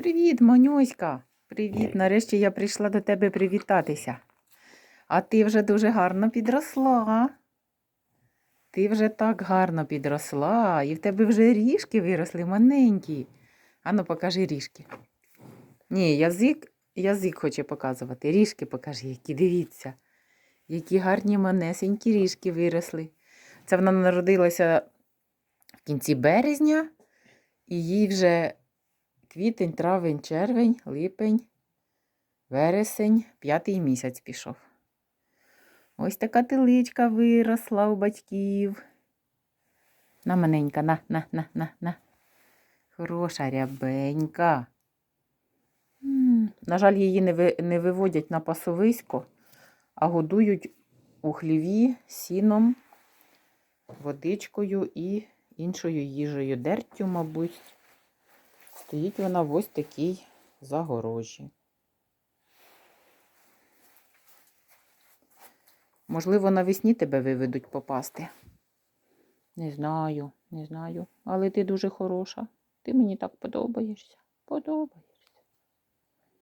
Привіт, Манюська. Привіт. Нарешті я прийшла до тебе привітатися. А ти вже дуже гарно підросла. Ти вже так гарно підросла, і в тебе вже ріжки виросли маленькі. Ану, покажи ріжки. Ні, язик, язик хоче показувати. Ріжки покажи, які дивіться. Які гарні манесенькі ріжки виросли. Це вона народилася в кінці березня, і їй вже квітень, травень, червень, липень, вересень, п'ятий місяць пішов. Ось така тиличка виросла у батьків. На маленька, на, на, на, на, на. Хороша рябенька. На жаль, її не, ви, не виводять на пасовисько, а годують у хліві сіном, водичкою і іншою їжею. Дертю, мабуть. Стоїть вона в ось такій загорожі. Можливо, навесні тебе виведуть попасти. Не знаю, не знаю. Але ти дуже хороша. Ти мені так подобаєшся. Подобаєшся.